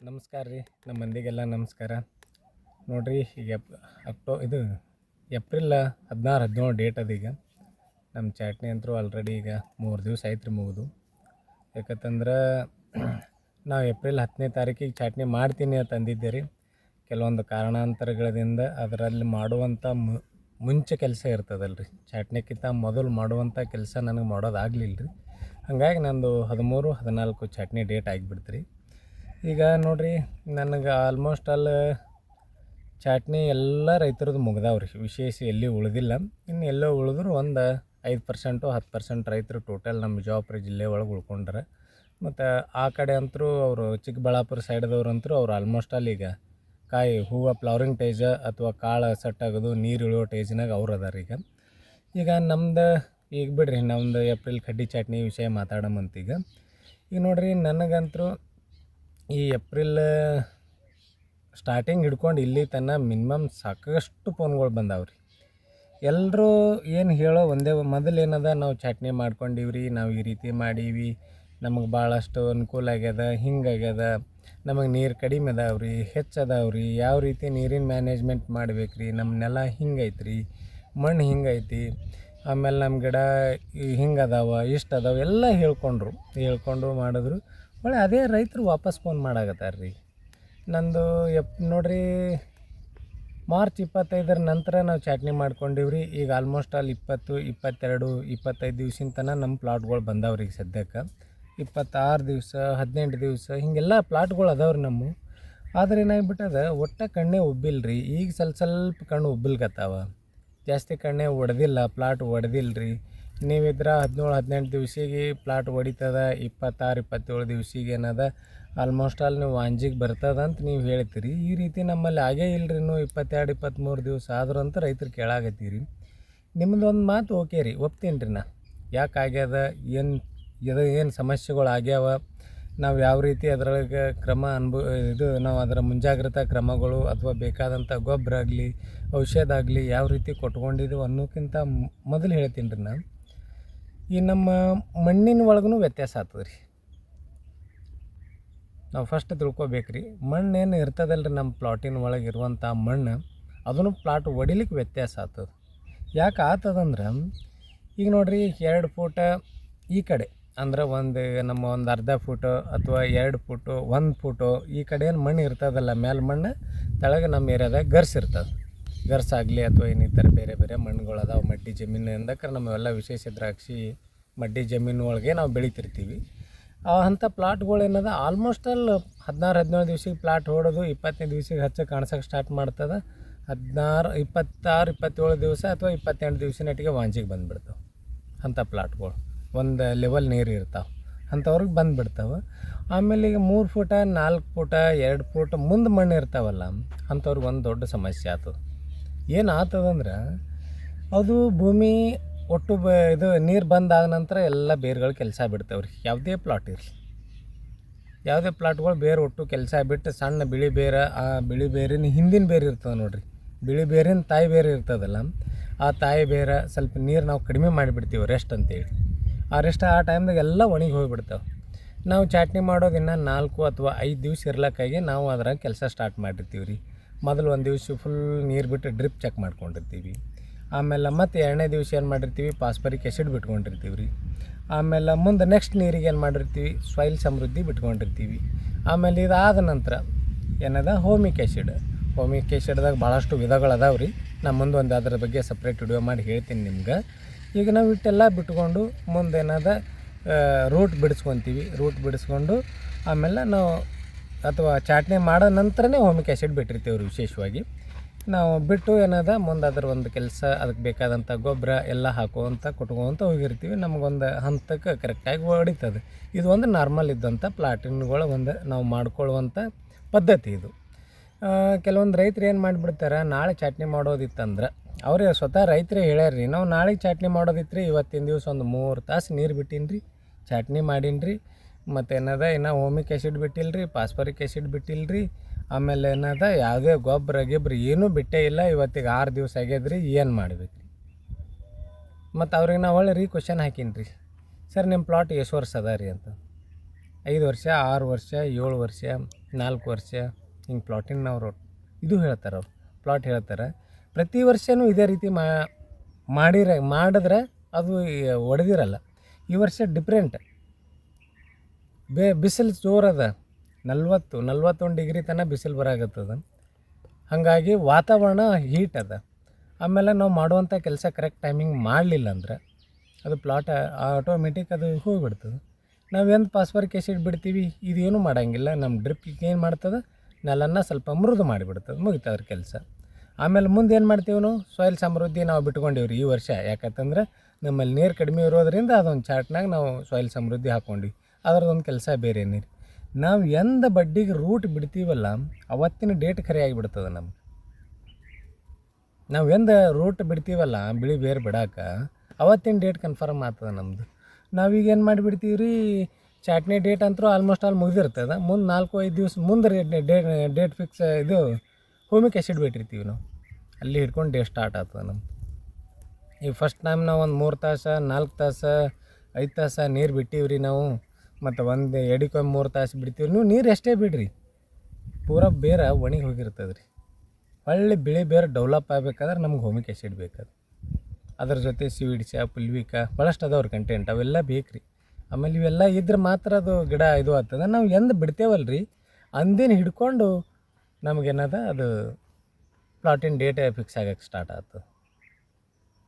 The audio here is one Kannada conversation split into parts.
ನಮಸ್ಕಾರ ರೀ ನಮ್ಮ ಮಂದಿಗೆಲ್ಲ ನಮಸ್ಕಾರ. ನೋಡಿರಿ, ಈಗ ಎಪ್ ಅಕ್ಟೋ, ಇದು ಏಪ್ರಿಲ್ ಹದಿನಾರು, ಹದಿನೇಳು ಡೇಟ್ ಅದು ಈಗ. ನಮ್ಮ ಚಾಟ್ನಿ ಅಂತೂ ಆಲ್ರೆಡಿ ಈಗ ಮೂರು ದಿವಸ ಆಯ್ತು ರೀ ಮುಗಿದು. ಯಾಕಂತಂದ್ರೆ, ನಾವು ಏಪ್ರಿಲ್ ಹತ್ತನೇ ತಾರೀಕಿಗೆ ಚಾಟ್ನಿ ಮಾಡ್ತೀನಿ ಅಂತ ಅಂದಿದ್ದೆ ರೀ. ಕೆಲವೊಂದು ಕಾರಣಾಂತರಗಳಿಂದ ಅದರಲ್ಲಿ ಮಾಡುವಂಥ ಮುಂಚೆ ಕೆಲಸ ಇರ್ತದಲ್ಲ ರೀ ಚಾಟ್ನಿಕ್ಕಿಂತ ಮೊದಲು ಮಾಡುವಂಥ ಕೆಲಸ ನನಗೆ ಮಾಡೋದಾಗಲಿಲ್ಲ ರೀ ಹಾಗಾಗಿ ನಂದು ಹದಿಮೂರು, ಹದಿನಾಲ್ಕು ಚಟ್ನಿ ಡೇಟ್ ಆಗಿಬಿಡ್ತು ರೀ ಈಗ ನೋಡಿರಿ, ನನಗೆ ಆಲ್ಮೋಸ್ಟ್ ಆಲ್ ಚಾಟ್ನಿ ಎಲ್ಲ ರೈತರದ್ದು ಮುಗ್ದಾವ ರೀ ವಿಶೇಷ ಎಲ್ಲಿ ಉಳಿದಿಲ್ಲ. ಇನ್ನು ಎಲ್ಲೋ ಉಳಿದ್ರು ಒಂದು ಐದು ಪರ್ಸೆಂಟು ಹತ್ತು ಪರ್ಸೆಂಟ್ ರೈತರು ಟೋಟಲ್ ನಮ್ಮ ಬಿಜಾಪುರ ಜಿಲ್ಲೆ ಒಳಗೆ ಉಳ್ಕೊಂಡ್ರೆ. ಮತ್ತು ಆ ಕಡೆ ಅಂತರೂ ಅವರು ಚಿಕ್ಕಬಳ್ಳಾಪುರ ಸೈಡ್ದವ್ರು ಅಂತರೂ ಅವ್ರು ಆಲ್ಮೋಸ್ಟ್ ಆಲ್ ಈಗ ಕಾಯಿ ಹೂವು ಫ್ಲವರಿಂಗ್ ಟೇಜ ಅಥವಾ ಕಾಳು ಸೆಟ್ ಆಗೋದು, ನೀರು ಇಳಿಯೋ ಟೇಜ್ನಾಗ ಅವ್ರು ಅದಾರ ಈಗ. ಈಗ ನಮ್ದು ಈಗ ಬಿಡ್ರಿ, ನಮ್ದು ಏಪ್ರಿಲ್ ಕಡ್ಡಿ ಚಟ್ನಿ ವಿಷಯ ಮಾತಾಡಮಂತ ಈಗ. ಈಗ ನೋಡ್ರಿ ನನಗಂತರೂ ಈ ಏಪ್ರಿಲ್ ಸ್ಟಾರ್ಟಿಂಗ್ ಹಿಡ್ಕೊಂಡು ಇಲ್ಲಿ ತನಕ ಮಿನಿಮಮ್ ಸಾಕಷ್ಟು ಫೋನ್ಗಳು ಬಂದಾವೆ ರೀ ಎಲ್ಲರೂ ಏನು ಹೇಳೋ ಒಂದೇ ಮೊದಲು ಏನದ ನಾವು ಚಟ್ನಿ ಮಾಡ್ಕೊಂಡಿವ್ರಿ, ನಾವು ಈ ರೀತಿ ಮಾಡೀವಿ, ನಮಗೆ ಭಾಳಷ್ಟು ಅನುಕೂಲ ಆಗ್ಯದ ಹಿಂಗಾಗ್ಯದ ನಮಗೆ ನೀರು ಕಡಿಮೆ ಅದಾವ್ರಿ ರೀ ಹೆಚ್ಚು ಅದಾವೆ ರೀ ಯಾವ ರೀತಿ ನೀರಿನ ಮ್ಯಾನೇಜ್ಮೆಂಟ್ ಮಾಡ್ಬೇಕು ರೀ ನಮ್ಮ ನೆಲ ಹಿಂಗೈತ್ರಿ ಮಣ್ಣು ಹಿಂಗೈತಿ ಆಮೇಲೆ ನಮ್ಮ ಗಿಡ ಹಿಂಗೆ ಅದಾವ, ಇಷ್ಟು ಅದಾವ, ಎಲ್ಲ ಹೇಳ್ಕೊಂಡ್ರು ಹೇಳ್ಕೊಂಡು ಮಾಡಿದ್ರು. ಹೊಳ್ಳಿ ಅದೇ ರೈತರು ವಾಪಸ್ ಫೋನ್ ಮಾಡಾಕತ್ತಾರ ರೀ ನಂದು ಎಪ್, ನೋಡ್ರಿ ಮಾರ್ಚ್ ಇಪ್ಪತ್ತೈದರ ನಂತರ ನಾವು ಚಾಟ್ನಿ ಮಾಡ್ಕೊಂಡೀವಿ ರೀ ಈಗ ಆಲ್ಮೋಸ್ಟ್ ಅಲ್ಲಿ ಇಪ್ಪತ್ತು, ಇಪ್ಪತ್ತೆರಡು, ಇಪ್ಪತ್ತೈದು ದಿವ್ಸಿನ ತನಕ ನಮ್ಮ ಪ್ಲಾಟ್ಗಳು ಬಂದಾವೆ ರೀ ಈಗ ಸದ್ಯಕ್ಕೆ. ಇಪ್ಪತ್ತಾರು ದಿವಸ, ಹದಿನೆಂಟು ದಿವಸ ಹಿಂಗೆಲ್ಲ ಪ್ಲಾಟ್ಗಳು ಅದಾವೆ ರೀ ನಮ್ಮ. ಆದ್ರೆ ಏನಾಗ್ಬಿಟ್ಟದ, ಒಟ್ಟ ಕಣ್ಣೇ ರೀ ಈಗ ಸ್ವಲ್ಪ ಸ್ವಲ್ಪ ಕಣ್ಣು ಉಬ್ಬಲ್ಕತ್ತಾವ. ಜಾಸ್ತಿ ಕಣ್ಣೇ ಒಡೆದಿಲ್ಲ ಪ್ಲಾಟ್ ಒಡೆದಿಲ್ಲ ರೀ ನೀವಿದ್ರೆ ಹದಿನೇಳು, ಹದಿನೆಂಟು ದಿವ್ಸಿಗೆ ಪ್ಲಾಟ್ ಹೊಡಿತದ, ಇಪ್ಪತ್ತಾರು, ಇಪ್ಪತ್ತೇಳು ದಿವ್ಸಿಗೆ ಏನದ? ಆಲ್ಮೋಸ್ಟ್ ಆಲ್ ನೀವು ವಾಂಜಿಗೆ ಬರ್ತದ ಅಂತ ನೀವು ಹೇಳ್ತೀರಿ. ಈ ರೀತಿ ನಮ್ಮಲ್ಲಿ ಆಗೇ ಇಲ್ಲರಿ ಇನ್ನೂ ಇಪ್ಪತ್ತೆರಡು ಇಪ್ಪತ್ತ್ಮೂರು ದಿವಸ ಆದ್ರೂ ಅಂತ ರೈತರು ಕೇಳಾಗತ್ತೀರಿ ನಿಮ್ಮದು ಒಂದು ಮಾತು ಓಕೆ ರೀ ಒಪ್ತೀನಿ ರೀ ನಾ. ಯಾಕೆ ಆಗ್ಯದ? ಏನು ಇದು ಏನು ಸಮಸ್ಯೆಗಳು ಆಗ್ಯಾವ? ನಾವು ಯಾವ ರೀತಿ ಅದರೊಳಗೆ ಕ್ರಮ ಅನ್ಭವ ಇದು, ನಾವು ಅದರ ಮುಂಜಾಗ್ರತಾ ಕ್ರಮಗಳು ಅಥವಾ ಬೇಕಾದಂಥ ಗೊಬ್ಬರ ಆಗಲಿ ಔಷಧ ಆಗಲಿ ಯಾವ ರೀತಿ ಕೊಟ್ಕೊಂಡಿದ್ದೀವಿ ಅನ್ನೋಕ್ಕಿಂತ ಮೊದಲು ಹೇಳ್ತೀನಿ ರೀ ನಾನು ಈ ನಮ್ಮ ಮಣ್ಣಿನ ಒಳಗೂ ವ್ಯತ್ಯಾಸ ಆಗ್ತದೆ ನಾವು ಫಸ್ಟ್ ತಿಳ್ಕೊಬೇಕು ರೀ ಮಣ್ಣು ಇರ್ತದಲ್ಲ ರೀ ನಮ್ಮ ಪ್ಲಾಟಿನ ಒಳಗೆ ಇರುವಂಥ ಮಣ್ಣು ಅದನ್ನು ಪ್ಲಾಟ್ ಒಡಿಲಿಕ್ಕೆ ವ್ಯತ್ಯಾಸ ಆಗ್ತದೆ. ಯಾಕೆ ಆತದಂದ್ರೆ ಈಗ ನೋಡಿರಿ ಎರಡು ಫೂಟ ಈ ಕಡೆ, ಅಂದ್ರೆ ಒಂದು ನಮ್ಮ ಒಂದು ಅರ್ಧ ಫೂಟು ಅಥವಾ ಎರಡು ಫೂಟು ಒಂದು ಫೂಟು ಈ ಕಡೆ ಏನು ಮಣ್ಣು ಇರ್ತದಲ್ಲ, ಮೇಲೆ ಮಣ್ಣು, ತೆಳಗೆ ನಮ್ಮ ಏರಿಯಾದಾಗ ಗರ್ಸ್ ಇರ್ತದೆ ಗರ್ಸ್ ಆಗಲಿ ಅಥವಾ ಇನ್ನಿತರ ಬೇರೆ ಬೇರೆ ಮಣ್ಣುಗಳು ಅದಾವೆ, ಮಡ್ಡಿ ಜಮೀನು ಅಂದಕ್ಕೆ ನಮ್ಮವೆಲ್ಲ ವಿಶೇಷ ದ್ರಾಕ್ಷಿ, ಮಡ್ಡಿ ಜಮೀನು ಒಳಗೆ ನಾವು ಬೆಳಿತಿರ್ತೀವಿ. ಅಂಥ ಪ್ಲಾಟ್ಗಳು ಏನದ ಆಲ್ಮೋಸ್ಟ್ ಅಲ್ಲಿ ಹದಿನಾರು, ಹದಿನೇಳು ದಿವ್ಸಕ್ಕೆ ಪ್ಲಾಟ್ ಹೊಡೋದು ಇಪ್ಪತ್ತನೇ ದಿವ್ಸಕ್ಕೆ ಹಚ್ಚ ಕಾಣ್ಸಕ್ಕೆ ಸ್ಟಾರ್ಟ್ ಮಾಡ್ತದೆ. ಹದಿನಾರು, ಇಪ್ಪತ್ತಾರು, ಇಪ್ಪತ್ತೇಳು ದಿವಸ ಅಥವಾ ಇಪ್ಪತ್ತೆಂಟು ದಿವಸ ನೆಟ್ಟಿಗೆ ವಾಂಜಿಗೆ ಬಂದುಬಿಡ್ತಾವೆ ಅಂಥ ಪ್ಲಾಟ್ಗಳು. ಒಂದು ಲೆವೆಲ್ ನೀರು ಇರ್ತಾವೆ. ಅಂಥವ್ರಿಗೆ ಬಂದುಬಿಡ್ತಾವೆ. ಆಮೇಲೆ ಈಗ ಮೂರು ಫೂಟ ನಾಲ್ಕು ಫೂಟ ಎರಡು ಫೂಟ್ ಮುಂದೆ ಮಣ್ಣು ಇರ್ತಾವಲ್ಲ, ಅಂಥವ್ರಿಗೆ ಒಂದು ದೊಡ್ಡ ಸಮಸ್ಯೆ ಆಗ್ತದೆ ಏನು ಅದು ಭೂಮಿ ಒಟ್ಟು ಬ ಇದು ನೀರು ಬಂದಾದ ನಂತರ ಎಲ್ಲ ಬೇರುಗಳು ಕೆಲಸ ಬಿಡ್ತಾವೆ ರೀ. ಯಾವುದೇ ಪ್ಲಾಟ್ ಇರಲಿ. ಯಾವುದೇ ಪ್ಲಾಟ್ಗಳು ಬೇರೆ ಒಟ್ಟು ಕೆಲಸ ಬಿಟ್ಟು ಸಣ್ಣ ಬಿಳಿ ಬೇರೆ, ಆ ಬಿಳಿ ಬೇರಿನ ಹಿಂದಿನ ಬೇರೆ ಇರ್ತದೆ ನೋಡಿರಿ. ಬಿಳಿ ಬೇರಿನ ತಾಯಿ ಬೇರೆ ಇರ್ತದಲ್ಲ, ಆ ತಾಯಿ ಬೇರೆ ಸ್ವಲ್ಪ ನೀರು ನಾವು ಕಡಿಮೆ ಮಾಡಿಬಿಡ್ತೀವಿ ರೆಸ್ಟ್ ಅಂತೇಳಿ. ಆ ರೆಸ್ಟ್ ಆ ಟೈಮ್ದಾಗ ಎಲ್ಲ ಒಣಗಿ ಹೋಗಿಬಿಡ್ತಾವೆ. ನಾವು ಚಾಟ್ನಿ ಮಾಡೋದು ಇನ್ನೂ ನಾಲ್ಕು ಅಥವಾ ಐದು ದಿವ್ಸ ಇರ್ಲಕ್ಕಾಗಿ ನಾವು ಅದ್ರಾಗ ಕೆಲಸ ಸ್ಟಾರ್ಟ್ ಮಾಡಿರ್ತೀವಿ ರೀ. ಮೊದಲು ಒಂದು ದಿವಸ ಫುಲ್ ನೀರು ಬಿಟ್ಟು ಡ್ರಿಪ್ ಚೆಕ್ ಮಾಡ್ಕೊಂಡಿರ್ತೀವಿ. ಆಮೇಲೆ ಮತ್ತೆ ಎರಡನೇ ದಿವಸ ಏನು ಮಾಡಿರ್ತೀವಿ? ಪಾಸ್ಪರಿಕ್ ಎಸಿಡ್ ಬಿಟ್ಕೊಂಡಿರ್ತೀವಿ ರೀ ಆಮೇಲೆ ಮುಂದೆ ನೆಕ್ಸ್ಟ್ ನೀರಿಗೆ ಏನು ಮಾಡಿರ್ತೀವಿ? ಸಾಯಿಲ್ ಸಮೃದ್ಧಿ ಬಿಟ್ಕೊಂಡಿರ್ತೀವಿ. ಆಮೇಲೆ ಇದಾದ ನಂತರ ಏನದ? ಹೋಮಿಕ್ ಆ್ಯಸಿಡ್ ಹೋಮಿಕ್ ಆ್ಯಸಿಡ್ದಾಗ ಭಾಳಷ್ಟು ವಿಧಗಳು ಅದಾವೆ ರೀ ನಾನು ಮುಂದೆ ಒಂದು ಅದರ ಬಗ್ಗೆ ಸಪ್ರೇಟ್ ವಿಡಿಯೋ ಮಾಡಿ ಹೇಳ್ತೀನಿ ನಿಮ್ಗೆ. ಈಗ ನಾವು ಇಟ್ಟೆಲ್ಲ ಬಿಟ್ಕೊಂಡು ಮುಂದೆ ಏನದ? ರೂಟ್ ಬಿಡಿಸ್ಕೊತೀವಿ. ರೂಟ್ ಬಿಡಿಸ್ಕೊಂಡು ಆಮೇಲೆ ನಾವು ಅಥವಾ ಚಾಟ್ನಿ ಮಾಡೋ ನಂತರನೇ ಹೋಮಿಕ್ ಆ್ಯಸಿಡ್ ಬಿಟ್ಟಿರ್ತೀವಿ ರೀ ವಿಶೇಷವಾಗಿ. ನಾವು ಬಿಟ್ಟು ಏನದ ಮುಂದೆ ಅದ್ರ ಒಂದು ಕೆಲಸ, ಅದಕ್ಕೆ ಬೇಕಾದಂಥ ಗೊಬ್ಬರ ಎಲ್ಲ ಹಾಕುವಂಥ ಕೊಟ್ಕೊಂತ ಹೋಗಿರ್ತೀವಿ. ನಮಗೊಂದು ಹಂತಕ್ಕೆ ಕರೆಕ್ಟಾಗಿ ಹೊಡಿತದೆ. ಇದು ಒಂದು ನಾರ್ಮಲ್ ಇದ್ದಂಥ ಪ್ಲಾಟಿನ್ಗಳ ಒಂದು ನಾವು ಮಾಡ್ಕೊಳ್ಳುವಂಥ ಪದ್ಧತಿ ಇದು. ಕೆಲವೊಂದು ರೈತರು ಏನು ಮಾಡಿಬಿಡ್ತಾರೆ, ನಾಳೆ ಚಾಟ್ನಿ ಮಾಡೋದಿತ್ತಂದ್ರೆ, ಅವರೇ ಸ್ವತಃ ರೈತರೇ ಹೇಳ್ಯಾರ ನಾವು ನಾಳೆ ಚಾಟ್ನಿ ಮಾಡೋದಿತ್ತು ರೀ ಇವತ್ತಿನ ದಿವಸ ಒಂದು ಮೂರು ತಾಸು ನೀರು ಬಿಟ್ಟೀನಿ ರೀ ಚಾಟ್ನಿ ಮಾಡೀನಿ ರೀ ಮತ್ತು ಇನ್ನು ಓಮಿಕ್ ಆ್ಯಸಿಡ್ ಬಿಟ್ಟಿಲ್ಲ ಪಾಸ್ಪರಿಕ್ ಆ್ಯಸಿಡ್ ಬಿಟ್ಟಿಲ್ಲ ರೀ ಆಮೇಲೆ ಏನದ, ಯಾವುದೇ ಗೊಬ್ಬರ ಗಿಬ್ಬರ ಏನೂ ಬಿಟ್ಟೇ ಇಲ್ಲ, ಇವತ್ತಿಗೆ ಆರು ದಿವಸ ಆಗ್ಯದ ರೀ ಏನು ಮಾಡ್ಬೇಕು ರೀ ಮತ್ತು ಅವ್ರಿಗೆ ನಾವು ಒಳ್ಳೆ ರೀ ಕ್ವಶನ್ ಹಾಕೀನಿ ರೀ ಸರ್ ನಿಮ್ಮ ಪ್ಲಾಟ್ ಎಷ್ಟು ವರ್ಷ ಅದ ರೀ ಅಂತ? ಐದು ವರ್ಷ, ಆರು ವರ್ಷ, ಏಳು ವರ್ಷ, ನಾಲ್ಕು ವರ್ಷ, ಹಿಂಗೆ ಪ್ಲಾಟಿನವ್ರು ಇದು ಹೇಳ್ತಾರೆ ಅವ್ರು ಪ್ಲಾಟ್ ಹೇಳ್ತಾರೆ. ಪ್ರತಿ ವರ್ಷವೂ ಇದೇ ರೀತಿ ಮಾಡಿರ ಮಾಡಿದ್ರೆ ಅದು ಒಡೆದಿರಲ್ಲ. ಈ ವರ್ಷ ಡಿಫ್ರೆಂಟ್ ಬೇ ಬಿಸಿಲು ಜೋರದ, ನಲ್ವತ್ತು, ನಲ್ವತ್ತೊಂದು ಡಿಗ್ರಿ ತನಕ ಬಿಸಿಲು ಬರಾಕತ್ತದ. ಹಾಗಾಗಿ ವಾತಾವರಣ ಹೀಟ್ ಅದ. ಆಮೇಲೆ ನಾವು ಮಾಡುವಂಥ ಕೆಲಸ ಕರೆಕ್ಟ್ ಟೈಮಿಂಗ್ ಮಾಡಲಿಲ್ಲ ಅಂದ್ರೆ ಅದು ಪ್ಲಾಟ್ ಆಟೋಮೆಟಿಕ್ ಅದು ಹೋಗಿಬಿಡ್ತದೆ. ನಾವು ಎಂದು ಪಾಸ್ವರ್ಕ್ ಎಸಿಡ್ ಬಿಡ್ತೀವಿ ಇದೇನು ಮಾಡೋಂಗಿಲ್ಲ. ನಮ್ಮ ಡ್ರಿಪ್ ಏನು ಮಾಡ್ತದೆ? ನೆಲನ ಸ್ವಲ್ಪ ಮೃದು ಮಾಡಿಬಿಡ್ತದೆ ಮುಗಿತದ್ರ ಕೆಲಸ. ಆಮೇಲೆ ಮುಂದೆ ಏನು ಮಾಡ್ತೀವಿ ನಾವು? ಸಾಯಿಲ್ ಸಮೃದ್ಧಿ ನಾವು ಬಿಟ್ಕೊಂಡಿವ್ರಿ ಈ ವರ್ಷ. ಯಾಕಂತಂದ್ರೆ ನಮ್ಮಲ್ಲಿ ನೀರು ಕಡಿಮೆ ಇರೋದರಿಂದ ಅದೊಂದು ಚಾರ್ಟ್ನಾಗ ನಾವು ಸಾಯಿಲ್ ಸಮೃದ್ಧಿ ಹಾಕ್ಕೊಂಡ್ವಿ ಅದ್ರದ್ದೊಂದು ಕೆಲಸ ಬೇರೆ ನೀರು. ನಾವು ಎಂದ ಬಡ್ಡಿಗೆ ರೂಟ್ ಬಿಡ್ತೀವಲ್ಲ, ಅವತ್ತಿನ ಡೇಟ್ ಖರೆ ಆಗಿಬಿಡ್ತದೆ ನಮ್ಗೆ. ನಾವು ಎಂದ ರೂಟ್ ಬಿಡ್ತೀವಲ್ಲ, ಬಿಳಿ ಬೇರೆ ಬಿಡಾಕ, ಅವತ್ತಿನ ಡೇಟ್ ಕನ್ಫರ್ಮ್ ಆಗ್ತದೆ ನಮ್ಮದು ನಾವೀಗ ಏನು ಮಾಡಿಬಿಡ್ತೀವಿ ರೀ ಚಾಟ್ನಿ ಡೇಟ್ ಅಂತೂ ಆಲ್ಮೋಸ್ಟ್ ಆಲ್ ಮುಗಿದಿರ್ತದೆ. ಮುಂದೆ ನಾಲ್ಕು, ಐದು ದಿವಸ ಮುಂದೆ ಡೇಟ್ ಡೇಟ್ ಫಿಕ್ಸ್ ಇದು ಹೋಮಿಕ್ ಆ್ಯಸಿಡ್ ಬಿಟ್ಟಿರ್ತೀವಿ ನಾವು. ಅಲ್ಲಿ ಹಿಡ್ಕೊಂಡು ಡೇ ಸ್ಟಾರ್ಟ್ ಆಗ್ತದೆ ನಮ್ದು. ಈಗ ಫಸ್ಟ್ ಟೈಮ್ ನಾವು ಒಂದು ಮೂರು ತಾಸು, ನಾಲ್ಕು ತಾಸು, ಐದು ತಾಸು ನೀರು ಬಿಟ್ಟೀವಿ ರೀ ನಾವು. ಮತ್ತು ಒಂದು ಎಡಿಕೊಮ್ಮೆ ಮೂರು ತಾಸು ಬಿಡ್ತೀವಿ ನೀವು ನೀರು ಎಷ್ಟೇ ಬಿಡ್ರಿ. ಪೂರ ಬೇರೆ ಒಣಗಿ ಹೋಗಿರ್ತದೆ ರೀ ಒಳ್ಳೆ ಬಿಳಿ ಬೇರೆ ಡೆವಲಪ್ ಆಗಬೇಕಾದ್ರೆ ನಮ್ಗೆ ಹೋಮಿಕ್ ಆ್ಯಸಿಡ್ ಬೇಕದು. ಅದ್ರ ಜೊತೆ ಸಿವಿಡ್ಸ ಪುಲ್ವಿಕ ಭಾಳಷ್ಟು ಅದಾವ್ರ ಕಂಟೆಂಟ್ ಅವೆಲ್ಲ ಬೇಕು ರೀ ಆಮೇಲೆ ಇವೆಲ್ಲ ಇದ್ರೆ ಮಾತ್ರ ಅದು ಗಿಡ ಇದು ಆಗ್ತದೆ. ನಾವು ಎಂದು ಬಿಡ್ತೇವಲ್ಲ ರೀ ಅಂದಿನ ಹಿಡ್ಕೊಂಡು ನಮಗೇನದ ಅದು ಪ್ಲಾಟಿನ ಡೇಟ್ ಫಿಕ್ಸ್ ಆಗಕ್ಕೆ ಸ್ಟಾರ್ಟ್ ಆಗ್ತದೆ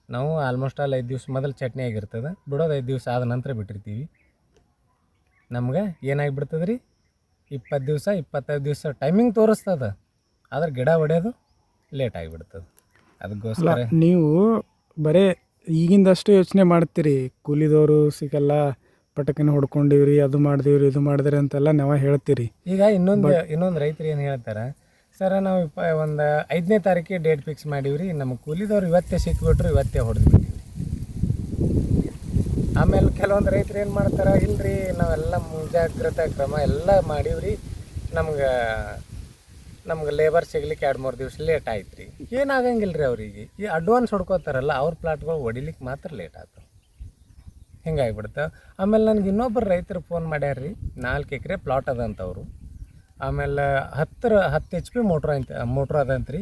ನಾವು ಆಲ್ಮೋಸ್ಟ್ ಆಲ್ ಐದು ದಿವ್ಸ ಮೊದಲು ಚಟ್ನಿ ಆಗಿರ್ತದೆ. ಬಿಡೋದು ಐದು ದಿವಸ ಆದ ನಂತರ ಬಿಟ್ಟಿರ್ತೀವಿ. ನಮ್ಗೆ ಏನಾಗಿಬಿಡ್ತದೆ ರೀ ಇಪ್ಪತ್ತು ದಿವಸ ಇಪ್ಪತ್ತೈದು ದಿವಸ ಟೈಮಿಂಗ್ ತೋರಿಸ್ತದ. ಆದ್ರೆ ಗಿಡ ಹೊಡೆಯೋದು ಲೇಟ್ ಆಗಿಬಿಡ್ತದೆ. ಅದಕ್ಕೋಸ್ಕರ ನೀವು ಬರೇ ಈಗಿಂದಷ್ಟು ಯೋಚನೆ ಮಾಡ್ತೀರಿ. ಕೂಲಿದವರು ಸಿಗಲ್ಲ ಪಟಕನ ಹೊಡ್ಕೊಂಡಿವ್ರಿ ಅದು ಮಾಡಿದಿವ್ರಿ ಇದು ಮಾಡಿದ್ರಿ ಅಂತೆಲ್ಲ ನಾವು ಹೇಳ್ತೀರಿ. ಈಗ ಇನ್ನೊಂದು ಇನ್ನೊಂದು ರೈತರು ಏನು ಹೇಳ್ತಾರೆ ಸರ ನಾವು ಇಪ್ಪ ಒಂದು ಐದನೇ ತಾರೀಕಿಗೆ ಡೇಟ್ ಫಿಕ್ಸ್ ಮಾಡೀವ್ರಿ. ನಮ್ಮ ಕೂಲಿದವ್ರು ಇವತ್ತೇ ಸಿಕ್ಬಿಟ್ರು ಇವತ್ತೇ ಹೊಡೆದು ಬಿಟ್ಟಿವಿ ಆಮೇಲೆ ಕೆಲವೊಂದು ರೈತರು ಏನು ಮಾಡ್ತಾರೆ, ಇಲ್ರಿ ನಾವೆಲ್ಲ ಮುಂಜಾಗ್ರತಾ ಕ್ರಮ ಎಲ್ಲ ಮಾಡೀವ್ರಿ. ನಮ್ಗೆ ನಮ್ಗೆ ಲೇಬರ್ ಸಿಗ್ಲಿಕ್ಕೆ ಎರಡು ಮೂರು ದಿವಸ ಲೇಟ್ ಆಯ್ತು ರೀ ಏನಾಗಂಗಿಲ್ಲ ರೀ ಅವ್ರಿಗೆ? ಈ ಅಡ್ವಾನ್ಸ್ ಹೊಡ್ಕೋತಾರಲ್ಲ, ಅವ್ರ ಪ್ಲಾಟ್ಗಳು ಹೊಡಿಲಿಕ್ಕೆ ಮಾತ್ರ ಲೇಟ್ ಆಯ್ತು ಹಿಂಗಾಗ್ಬಿಡ್ತ ಆಮೇಲೆ ನನಗೆ ಇನ್ನೊಬ್ಬರು ರೈತರು ಫೋನ್ ಮಾಡ್ಯಾರ ರೀ ನಾಲ್ಕು ಎಕರೆ ಪ್ಲಾಟ್ ಅದಂತವ್ರು ಆಮೇಲೆ ಹತ್ತರ, ಹತ್ತು ಎಚ್ ಪಿ ಮೋಟ್ರ್ ಅಂತ ಮೋಟ್ರ್ ಅದಂತ್ರಿ.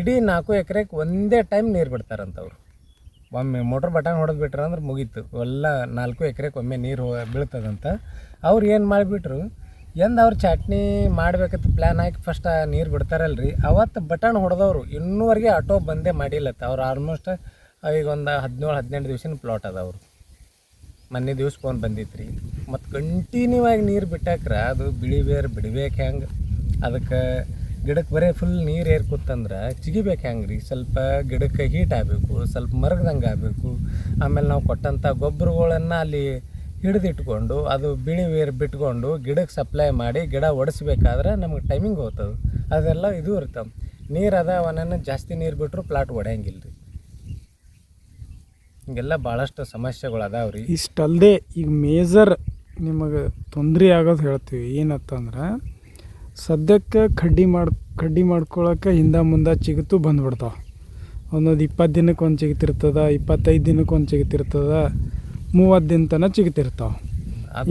ಇಡೀ ನಾಲ್ಕು ಎಕರೆಗೆ ಒಂದೇ ಟೈಮ್ ನೀರು ಬಿಡ್ತಾರಂತವ್ರು ಒಮ್ಮೆ ಮೋಟ್ರ್ ಬಟನ್ ಹೊಡೆದು ಬಿಟ್ರ ಅಂದ್ರೆ ಮುಗೀತು. ಎಲ್ಲ ನಾಲ್ಕು ಎಕರೆಗೆ ಒಮ್ಮೆ ನೀರು ಬೀಳ್ತದಂತ. ಅವ್ರು ಏನು ಮಾಡಿಬಿಟ್ರು, ಎಂದು ಅವ್ರು ಚಟ್ನಿ ಮಾಡ್ಬೇಕಂತ ಪ್ಲ್ಯಾನ್ ಹಾಕಿ ಫಸ್ಟ್ ನೀರು ಬಿಡ್ತಾರಲ್ರಿ. ಅವತ್ತು ಬಟನ್ ಹೊಡೆದವ್ರು ಇನ್ನೂವರೆಗೆ ಆಟೋ ಬಂದೇ ಮಾಡಿಲ್ಲತ್ತ ಅವ್ರು ಆಲ್ಮೋಸ್ಟ್ ಈಗ ಒಂದು ಹದಿನೇಳು ಹದಿನೆಂಟು ದಿವ್ಸನ ಪ್ಲಾಟ್ ಅದಾವ್ರು ಮೊನ್ನೆ ದಿವ್ಸ ಫೋನ್ ಬಂದಿತ್ತು ರೀ ಮತ್ತು ಕಂಟಿನ್ಯೂ ಆಗಿ ನೀರು ಬಿಟ್ಟಾಕ್ರೆ ಅದು ಬಿಳಿ ಬೇರೆ ಬಿಡ್ಬೇಕು ಹೆಂಗೆ? ಅದಕ್ಕೆ ಗಿಡಕ್ಕೆ ಬರೀ ಫುಲ್ ನೀರು ಏರ್ ಕೂತಂದ್ರೆ ಚಿಗಿಬೇಕು ಹೆಂಗೆ ರೀ ಸ್ವಲ್ಪ ಗಿಡಕ್ಕೆ ಹೀಟ್ ಆಗಬೇಕು, ಸ್ವಲ್ಪ ಮರಗ್ದಂಗೆ ಆಗಬೇಕು. ಆಮೇಲೆ ನಾವು ಕೊಟ್ಟಂಥ ಗೊಬ್ಬರಗಳನ್ನು ಅಲ್ಲಿ ಹಿಡಿದಿಟ್ಕೊಂಡು, ಅದು ಬಿಳಿ ವೇರ್ ಬಿಟ್ಕೊಂಡು ಗಿಡಕ್ಕೆ ಸಪ್ಲೈ ಮಾಡಿ ಗಿಡ ಒಡಿಸ್ಬೇಕಾದ್ರೆ ನಮಗೆ ಟೈಮಿಂಗ್ ಹೋಗ್ತದೆ. ಅದೆಲ್ಲ ಇದು ಇರ್ತವೆ. ನೀರು ಅದ ಅವನನ್ನು ಜಾಸ್ತಿ ನೀರು ಬಿಟ್ಟರು ಪ್ಲಾಟ್ ಒಡೆಯಂಗಿಲ್ಲ ರೀ ಹಿಂಗೆಲ್ಲ ಭಾಳಷ್ಟು ಸಮಸ್ಯೆಗಳು ಅದಾವೆ ರೀ. ಇಷ್ಟಲ್ಲದೆ ಈಗ ಮೇಜರ್ ನಿಮಗೆ ತೊಂದರೆ ಆಗೋದು ಹೇಳ್ತೀವಿ. ಏನತ್ತಂದ್ರೆ ಸದ್ಯಕ್ಕೆ ಕಡ್ಡಿ ಮಾಡಿ ಕಡ್ಡಿ ಮಾಡ್ಕೊಳ್ಳೋಕೆ ಹಿಂದೆ ಮುಂದೆ ಚಿಗುತು ಬಂದ್ಬಿಡ್ತಾವೆ. ಒಂದೊಂದು ಇಪ್ಪತ್ತು ದಿನಕ್ಕೆ ಒಂದು ಚಿಗುತಿರ್ತದೆ ಇಪ್ಪತ್ತೈದು ದಿನಕ್ಕೆ ಒಂದು ಚಿಗುತಿರ್ತದೆ ಮೂವತ್ತು ದಿನ ತನಕ ಚಿಗುತಿರ್ತಾವೆ.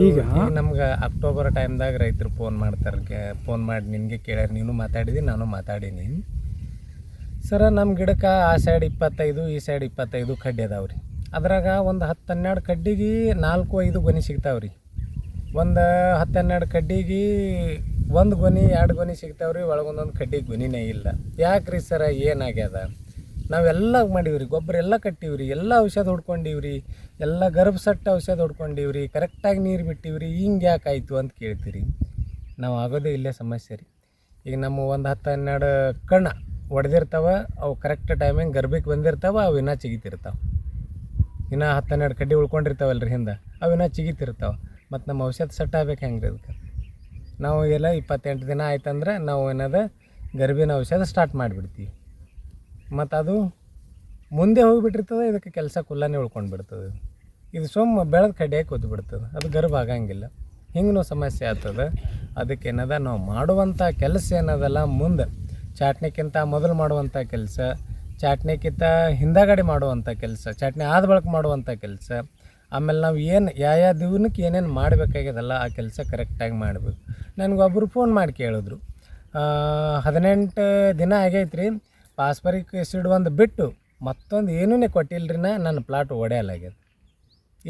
ಈಗ ನಮ್ಗೆ ಅಕ್ಟೋಬರ್ ಟೈಮ್ದಾಗ ರೈತರು ಫೋನ್ ಮಾಡ್ತಾರೆ ಫೋನ್ ಮಾಡಿ ನಿನಗೆ ಕೇಳ್ಯಾರ ನೀನು ಮಾತಾಡಿದಿ ನಾನು ಮಾತಾಡೀನಿ. ಸರ ನಮ್ಮ ಗಿಡಕ್ಕೆ ಆ ಸೈಡ್ ಇಪ್ಪತ್ತೈದು ಈ ಸೈಡ್ ಇಪ್ಪತ್ತೈದು ಕಡ್ಡಿ ಅದಾವೆ ರೀ. ಅದ್ರಾಗ ಒಂದು ಹತ್ತು ಹನ್ನೆರಡು ಕಡ್ಡಿಗೆ ನಾಲ್ಕು ಐದು ಗೊನೆ ಸಿಗ್ತಾವೆ ರೀ. ಒಂದು ಹತ್ತು ಹನ್ನೆರಡು ಕಡ್ಡಿಗೆ ಒಂದು ಗೊನಿ ಎರಡು ಗೊನಿ ಸಿಗ್ತಾವೆ ರೀ ಒಳಗೊಂದೊಂದು ಕಡ್ಡಿ ಗೊನಿನೇ ಇಲ್ಲ. ಯಾಕ್ರಿ ರೀ ಸರ, ಏನಾಗ್ಯದ? ನಾವೆಲ್ಲ ಮಾಡೀವ್ರಿ ಗೊಬ್ಬರ ಎಲ್ಲ ಕಟ್ಟಿವ್ರಿ, ಎಲ್ಲ ಔಷಧ ಹೊಡ್ಕೊಂಡಿವ್ರಿ, ಎಲ್ಲ ಗರ್ಭ ಸಟ್ಟ ಔಷಧ ಹೊಡ್ಕೊಂಡಿವ್ರಿ, ಕರೆಕ್ಟಾಗಿ ನೀರು ಬಿಟ್ಟಿವ್ರಿ, ಹಿಂಗೆ ಯಾಕೆ ಆಯಿತು ಅಂತ ಕೇಳ್ತೀರಿ. ನಾವು ಆಗೋದೇ ಇಲ್ಲೇ ಸಮಸ್ಯೆ ರೀ. ಈಗ ನಮ್ಮ ಒಂದು ಹತ್ತು ಹನ್ನೆರಡು ಕಣ ಒಡೆದಿರ್ತಾವೆ, ಅವು ಕರೆಕ್ಟ್ ಟೈಮಿಂಗ್ ಗರ್ಭಕ್ಕೆ ಬಂದಿರ್ತಾವೆ, ಅವು ಇನ್ನೂ ಚಿಗಿತಿರ್ತಾವೆ. ಇನ್ನೂ ಹತ್ತು ಹನ್ನೆರಡು ಕಡ್ಡಿ ಉಳ್ಕೊಂಡಿರ್ತಾವಲ್ರಿ ರೀ ಹಿಂದೆ, ಅವು ಇನ್ನೂ ಚಿಗಿತಿರ್ತಾವೆ. ಮತ್ತು ನಮ್ಮ ಔಷಧ ಸೆಟ್ ಆಗ್ಬೇಕು ಹೆಂಗೆ ರೀ ಅದಕ್ಕೆ ನಾವು ಎಲ್ಲ ಇಪ್ಪತ್ತೆಂಟು ದಿನ ಆಯ್ತಂದ್ರೆ ನಾವು ಏನದ ಗರ್ಭಿನ ಔಷಧ ಸ್ಟಾರ್ಟ್ ಮಾಡಿಬಿಡ್ತೀವಿ. ಮತ್ತು ಅದು ಮುಂದೆ ಹೋಗಿಬಿಟ್ಟಿರ್ತದೆ, ಇದಕ್ಕೆ ಕೆಲಸ ಕುಲ್ಲನೆ ಉಳ್ಕೊಂಡು ಬಿಡ್ತದೆ ಇದು ಸುಮ್ಮ ಬೆಳೆದ ಕಡ್ಡಿಯಾಗಿ ಕೂತು ಬಿಡ್ತದೆ ಅದು ಗರ್ಭ ಆಗಂಗಿಲ್ಲ. ಹಿಂಗೂ ಸಮಸ್ಯೆ ಆಗ್ತದೆ. ಅದಕ್ಕೆ ಏನದ ನಾವು ಮಾಡುವಂಥ ಕೆಲಸ ಏನದಲ್ಲ, ಮುಂದೆ ಚಾಟ್ನಿಕ್ಕಿಂತ ಮೊದಲು ಮಾಡುವಂಥ ಕೆಲಸ, ಚಾಟ್ನಿಕ್ಕಿಂತ ಹಿಂದಗಡೆ ಮಾಡುವಂಥ ಕೆಲಸ, ಚಾಟ್ನಿ ಆದ ಬಳಕೆ ಮಾಡುವಂಥ ಕೆಲಸ. ಆಮೇಲೆ ನಾವು ಏನು ಯಾವ ದಿನಕ್ಕೆ ಏನೇನು ಮಾಡಬೇಕಾಗ್ಯದಲ್ಲ ಆ ಕೆಲಸ ಕರೆಕ್ಟಾಗಿ ಮಾಡಬೇಕು. ನನಗೊಬ್ಬರು ಫೋನ್ ಮಾಡಿ ಕೇಳಿದ್ರು. ಹದಿನೆಂಟು ದಿನ ಆಗೈತೆ ರೀ ಪಾಸ್ಪರಿಕ್ ಎಸಿಡ್ ಒಂದು ಬಿಟ್ಟು ಮತ್ತೊಂದು ಏನೂ ಕೊಟ್ಟಿಲ್ಲ ರೀ ನನ್ನ ಪ್ಲಾಟ್ ಒಡೆಯಲಾಗ್ಯದ.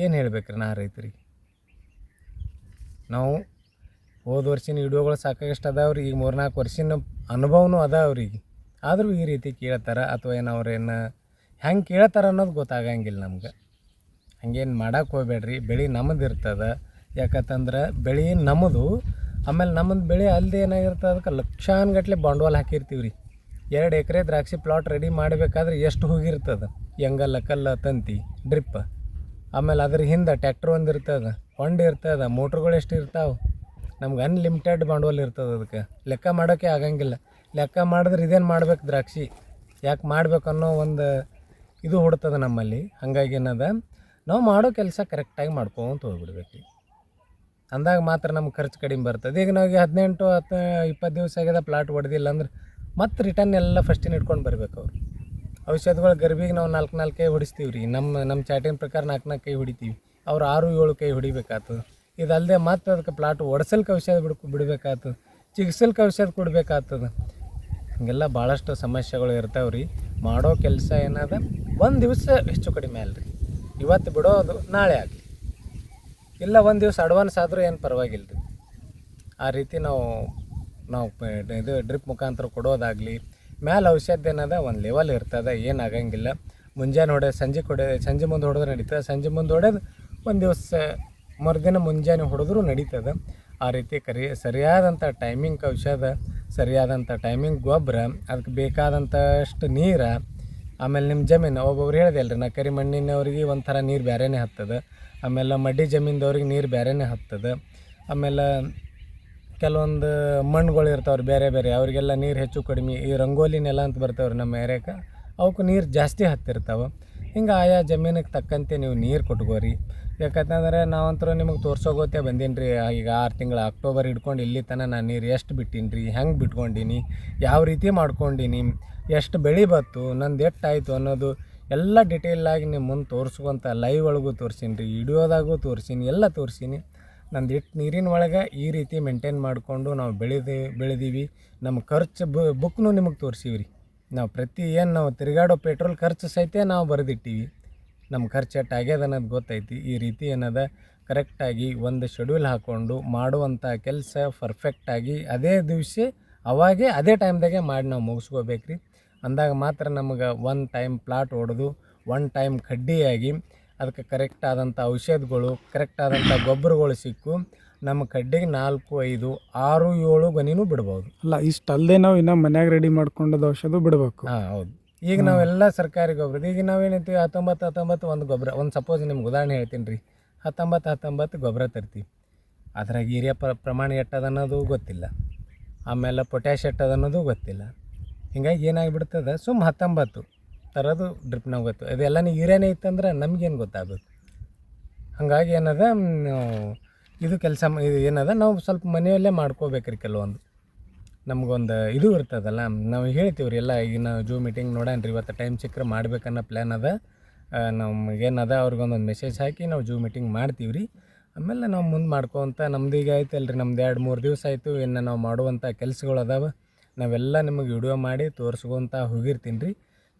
ಏನು ಹೇಳ್ಬೇಕ್ರಿ ನಾ ರೈತರಿಗೆ ನಾವು ಹೋದ ವರ್ಷಿನ ವಿಡಿಯೋಗಳು ಸಾಕಷ್ಟು ರೀ ಈಗ ಮೂರ್ನಾಲ್ಕು ವರ್ಷಿನ ಅನುಭವನೂ ಅವ್ರಿಗೆ ಆದರೂ ಈ ರೀತಿ ಕೇಳ್ತಾರೆ ಅಥವಾ ಏನು ಅವ್ರೇನು ಹೆಂಗೆ ಕೇಳ್ತಾರೆ ಅನ್ನೋದು ಗೊತ್ತಾಗಂಗಿಲ್ಲ ನಮ್ಗೆ. ಹಂಗೇನು ಮಾಡಕ್ಕೆ ಹೋಗ್ಬೇಡ್ರಿ, ಬೆಳೆ ನಮ್ಮದು ಇರ್ತದೆ. ಯಾಕಂತಂದ್ರೆ ಬೆಳೆ ನಮ್ಮದು ಆಮೇಲೆ ನಮ್ಮದು ಬೆಳೆ ಅಲ್ಲದೆ ಏನಾಗಿರ್ತದೆ, ಅದಕ್ಕೆ ಲಕ್ಷಾನುಗಟ್ಲೆ ಬಂಡವಾಳ ಹಾಕಿರ್ತೀವಿ ರೀ ಎರಡು ಎಕರೆ ದ್ರಾಕ್ಷಿ ಪ್ಲಾಟ್ ರೆಡಿ ಮಾಡಬೇಕಾದ್ರೆ ಎಷ್ಟು ಹೋಗಿರ್ತದೆ? ಹೆಂಗಲ್ಲ ಕಲ್ಲ ತಂತಿ, ಡ್ರಿಪ್. ಆಮೇಲೆ ಅದ್ರ ಹಿಂದೆ ಟ್ಯಾಕ್ಟ್ರ್ ಒಂದು ಇರ್ತದೆ, ಹೊಂಡ ಇರ್ತದೆ, ಮೋಟ್ರ್ಗಳು ಎಷ್ಟು ಇರ್ತಾವೆ? ನಮ್ಗೆ ಅನ್ಲಿಮಿಟೆಡ್ ಬಂಡವಾಳ ಇರ್ತದೆ ಅದಕ್ಕೆ. ಲೆಕ್ಕ ಮಾಡೋಕ್ಕೆ ಆಗಂಗಿಲ್ಲ. ಲೆಕ್ಕ ಮಾಡಿದ್ರೆ ಇದೇನು ಮಾಡ್ಬೇಕು ದ್ರಾಕ್ಷಿ? ಯಾಕೆ ಮಾಡ್ಬೇಕು ಅನ್ನೋ ಒಂದು ಇದು ಹುಡ್ತದೆ ನಮ್ಮಲ್ಲಿ. ಹಂಗಾಗಿ ಏನದ? ನಾವು ಮಾಡೋ ಕೆಲಸ ಕರೆಕ್ಟಾಗಿ ಮಾಡ್ಕೊಂತ ಹೋಗ್ಬಿಡ್ಬೇಕು ರೀ ಅಂದಾಗ ಮಾತ್ರ ನಮ್ಗೆ ಖರ್ಚು ಕಡಿಮೆ ಬರ್ತದೆ. ಈಗ ನಾವು ಹದಿನೆಂಟು, ಹತ್ತು, ಇಪ್ಪತ್ತು ದಿವಸ ಆಗ್ಯದ ಪ್ಲಾಟ್ ಹೊಡೆದಿಲ್ಲ ಅಂದ್ರೆ ಮತ್ತೆ ರಿಟರ್ನ್ ಎಲ್ಲ ಫಸ್ಟಿನ ಇಟ್ಕೊಂಡು ಬರ್ಬೇಕು ಅವ್ರು. ಔಷಧಗಳು ಗರ್ಭಿಗೆ ನಾವು ನಾಲ್ಕು ನಾಲ್ಕು ಕೈ ಹೊಡಿಸ್ತೀವಿ ರೀ ನಮ್ಮ ನಮ್ಮ ಚಾಟಿನ ಪ್ರಕಾರ ನಾಲ್ಕು ನಾಲ್ಕು ಕೈ ಹೊಡಿತೀವಿ. ಅವ್ರು ಆರು, ಏಳು ಕೈ ಹೊಡಿಬೇಕಾಗ್ತದೆ. ಇದಲ್ಲದೆ ಮತ್ತೆ ಅದಕ್ಕೆ ಪ್ಲಾಟ್ ಒಡ್ಸಲ್ಕೆ ಔಷಧ ಬಿಡ್, ಬಿಡಬೇಕಾಗ್ತದೆ. ಚಿಕಿತ್ಸಲ್ಕೆ ಔಷಧ ಕೊಡಬೇಕಾಗ್ತದೆ. ಹಿಂಗೆಲ್ಲ ಭಾಳಷ್ಟು ಸಮಸ್ಯೆಗಳು ಇರ್ತಾವೆ ರೀ ಮಾಡೋ ಕೆಲಸ ಏನದ ಒಂದು ದಿವಸ ಹೆಚ್ಚು ಕಡಿಮೆ ಅಲ್ರಿ. ಇವತ್ತು ಬಿಡೋದು ನಾಳೆ ಆಗಲಿ. ಇಲ್ಲ, ಒಂದು ದಿವಸ ಅಡ್ವಾನ್ಸ್ ಆದರೂ ಏನು ಪರವಾಗಿಲ್ಲ ರೀ ಆ ರೀತಿ ನಾವು ನಾವು ಇದು ಡ್ರಿಪ್ ಮುಖಾಂತರ ಕೊಡೋದಾಗಲಿ, ಮ್ಯಾಲೆ ಔಷಧ ಏನದ, ಒಂದು ಲೆವೆಲ್ ಇರ್ತದೆ, ಏನು ಆಗಂಗಿಲ್ಲ. ಮುಂಜಾನೆ ಹೊಡೆದು ಸಂಜೆ ಕೊಡೆ, ಸಂಜೆ ಮುಂದೆ ಹೊಡೆದ್ರೆ ನಡೀತದೆ. ಸಂಜೆ ಮುಂದೆ ಹೊಡೆದು ಒಂದು ದಿವಸ, ಮರುದಿನ ಮುಂಜಾನೆ ಹೊಡೆದ್ರೂ ನಡೀತದೆ. ಆ ರೀತಿ ಕರಿ ಸರಿಯಾದಂಥ ಟೈಮಿಂಗ್ ಔಷಧ ಸರಿಯಾದಂಥ ಟೈಮಿಂಗ್ ಗೊಬ್ಬರ ಅದಕ್ಕೆ ಬೇಕಾದಂಥಷ್ಟು ನೀರು ಆಮೇಲೆ ನಿಮ್ಮ ಜಮೀನು, ಒಬ್ಬೊಬ್ರು ಹೇಳಿದೆ ಅಲ್ರಿ, ನಾ ಕರಿ ಮಣ್ಣಿನವ್ರಿಗೆ ಒಂಥರ ನೀರು ಬೇರೆನೇ ಹತ್ತದ. ಆಮೇಲೆ ಮಡ್ಡಿ ಜಮೀನ್ದವ್ರಿಗೆ ನೀರು ಬೇರೆನೇ ಹತ್ತದ. ಆಮೇಲೆ ಕೆಲವೊಂದು ಮಣ್ಣುಗಳು ಇರ್ತಾವ್ರಿ, ಬೇರೆ ಬೇರೆ, ಅವರಿಗೆಲ್ಲ ನೀರು ಹೆಚ್ಚು ಕಡಿಮೆ, ಈ ರಂಗೋಲಿ ನೆಲ ಅಂತ ಬರ್ತಾವ್ರಿ ನಮ್ಮ ಏರಿಯಾಕ ಅವಕ್ಕೆ ನೀರು ಜಾಸ್ತಿ ಹತ್ತಿರ್ತಾವೆ. ಹಿಂಗೆ ಆಯಾ ಜಮೀನಿಗೆ ತಕ್ಕಂತೆ ನೀವು ನೀರು ಕೊಟ್ಕೋರಿ. ಯಾಕಂತಂದ್ರೆ ನಾವಂತರೂ ನಿಮಗೆ ತೋರ್ಸೋಗೋತೆ ಬಂದೀನಿ ರೀ ಈಗ ಆರು ತಿಂಗಳು ಅಕ್ಟೋಬರ್ ಹಿಡ್ಕೊಂಡು ಇಲ್ಲಿ ತನಕ ನಾನು ನೀರು ಎಷ್ಟು ಬಿಟ್ಟೀನಿ ರೀ ಹೆಂಗೆ ಬಿಟ್ಕೊಂಡೀನಿ, ಯಾವ ರೀತಿ ಮಾಡ್ಕೊಂಡೀನಿ, ಎಷ್ಟು ಬೆಳೆ ಬತ್ತು ನಂದು ಎಷ್ಟು ಆಯಿತು ಅನ್ನೋದು ಎಲ್ಲ ಡಿಟೇಲಾಗಿ ನಿಮ್ಮ ಮುಂದೆ ತೋರಿಸ್ಕೊಂತ ಲೈವ್ ಒಳಗೂ ತೋರ್ಸೀನಿ ರೀ ವಿಡಿಯೋದಾಗೂ ತೋರ್ಸೀನಿ, ಎಲ್ಲ ತೋರ್ಸೀನಿ. ನಂದು ಇಟ್ಟು ನೀರಿನ ಒಳಗೆ ಈ ರೀತಿ ಮೇಂಟೈನ್ ಮಾಡಿಕೊಂಡು ನಾವು ಬೆಳೆದು, ಬೆಳೆದೀವಿ. ನಮ್ಮ ಖರ್ಚು ಬುಕ್ನು ನಿಮಗೆ ತೋರಿಸೀವಿ ರೀ ನಾವು ಪ್ರತಿ ಏನು ನಾವು ತಿರುಗಾಡೋ ಪೆಟ್ರೋಲ್ ಖರ್ಚು ಸಹಿತ ನಾವು ಬರೆದಿಟ್ಟೀವಿ. ನಮ್ಮ ಖರ್ಚು ಎಷ್ಟು ಆಗ್ಯದ ಅನ್ನೋದು ಗೊತ್ತೈತಿ. ಈ ರೀತಿ ಏನದ ಕರೆಕ್ಟಾಗಿ ಒಂದು ಶೆಡ್ಯೂಲ್ ಹಾಕ್ಕೊಂಡು ಮಾಡುವಂಥ ಕೆಲಸ ಪರ್ಫೆಕ್ಟಾಗಿ ಅದೇ ದಿವಸ ಅವಾಗೇ ಅದೇ ಟೈಮ್ದಾಗೆ ಮಾಡಿ ನಾವು ಮುಗಿಸ್ಕೋಬೇಕು ರೀ ಅಂದಾಗ ಮಾತ್ರ ನಮಗೆ ಒನ್ ಟೈಮ್ ಪ್ಲಾಟ್ ಹೊಡೆದು ಒನ್ ಟೈಮ್ ಕಡ್ಡಿಯಾಗಿ ಅದಕ್ಕೆ ಕರೆಕ್ಟ್ ಆದಂಥ ಔಷಧಗಳು ಕರೆಕ್ಟ್ ಆದಂಥ ಗೊಬ್ಬರಗಳು ಸಿಕ್ಕು ನಮ್ಮ ಕಡ್ಡಿಗೆ ನಾಲ್ಕು ಐದು ಆರು ಏಳು ಗೊನಿನೂ ಬಿಡ್ಬೋದು. ಅಲ್ಲ ಇಷ್ಟು ಅಲ್ಲದೆ ನಾವು ಇನ್ನೂ ಮನ್ಯಾಗ ರೆಡಿ ಮಾಡ್ಕೊಂಡದ ಔಷಧ ಬಿಡಬೇಕು. ಹಾಂ ಹೌದು. ಈಗ ನಾವೆಲ್ಲ ಸರ್ಕಾರಿ ಗೊಬ್ಬರ ಈಗ ನಾವೇನೈತಿ ಹತ್ತೊಂಬತ್ತು ಹತ್ತೊಂಬತ್ತು ಒಂದು ಗೊಬ್ಬರ ಒಂದು ಸಪೋಸ್ ನಿಮ್ಗೆ ಉದಾಹರಣೆ ಹೇಳ್ತೀನಿ ರೀ. ಹತ್ತೊಂಬತ್ತು ಹತ್ತೊಂಬತ್ತು ಗೊಬ್ಬರ ತರ್ತೀವಿ. ಅದ್ರಾಗ ಯೂರಿಯಾ ಪ್ರ ಪ್ರಮಾಣ ಎಟ್ಟದ ಅನ್ನೋದು ಗೊತ್ತಿಲ್ಲ. ಆಮೇಲೆ ಪೊಟ್ಯಾಶ್ ಎಟ್ಟದ ಅನ್ನೋದು ಗೊತ್ತಿಲ್ಲ. ಹಿಂಗಾಗಿ ಏನಾಗಿಬಿಡ್ತದೆ ಸುಮ್ಮ ಹತ್ತೊಂಬತ್ತು ತರೋದು ಡ್ರಿಪ್ನಾಗ ಗೊತ್ತು. ಅದೆಲ್ಲ ನೀವು ಹಿರಿಯನೇ ಇತ್ತಂದ್ರೆ ನಮಗೇನು ಗೊತ್ತಾಗಬೇಕು ಹಾಗಾಗಿ ಏನದ ಇದು ಕೆಲಸ ಇದು ಏನದ ನಾವು ಸ್ವಲ್ಪ ಮನೆಯಲ್ಲೇ ಮಾಡ್ಕೋಬೇಕ್ರಿ ಕೆಲವೊಂದು. ನಮಗೊಂದು ಇದು ಇರ್ತದಲ್ಲ, ನಾವು ಹೇಳ್ತೀವ್ರಿ ಎಲ್ಲ, ಈಗ ನಾವು ಜೂ ಮೀಟಿಂಗ್ ನೋಡೋಣ ರೀ ಇವತ್ತು ಟೈಮ್ ಸಿಕ್ಕರೆ ಮಾಡ್ಬೇಕನ್ನೋ ಪ್ಲ್ಯಾನ್ ಅದ. ನಮಗೇನದ, ಅವ್ರಿಗೊಂದೊಂದು ಮೆಸೇಜ್ ಹಾಕಿ ನಾವು ಜೂ ಮೀಟಿಂಗ್ ಮಾಡ್ತೀವಿ ರೀ ಆಮೇಲೆ ನಾವು ಮುಂದೆ ಮಾಡ್ಕೊತ, ನಮ್ದು ಈಗ ಐತಲ್ಲ ರೀ ನಮ್ದು ಎರಡು ಮೂರು ದಿವಸ ಆಯಿತು, ಇನ್ನು ನಾವು ಮಾಡುವಂಥ ಕೆಲಸಗಳು ಅದಾವೆ. ನಾವೆಲ್ಲ ನಿಮಗೆ ವಿಡಿಯೋ ಮಾಡಿ ತೋರಿಸ್ಕೊಂತ ಹೋಗಿರ್ತೀನಿ ರೀ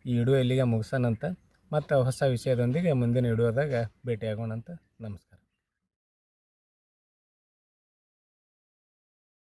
ಈ ವಿಡಿಯೋ ಇಲ್ಲಿಗೆ ಮುಗಿಸೋಣಂತ ಮತ್ತು ಹೊಸ ವಿಷಯದೊಂದಿಗೆ ಮುಂದಿನ ವಿಡಿಯೋದಾಗ ಭೇಟಿಯಾಗೋಣಂತ, ನಮಸ್ಕಾರ.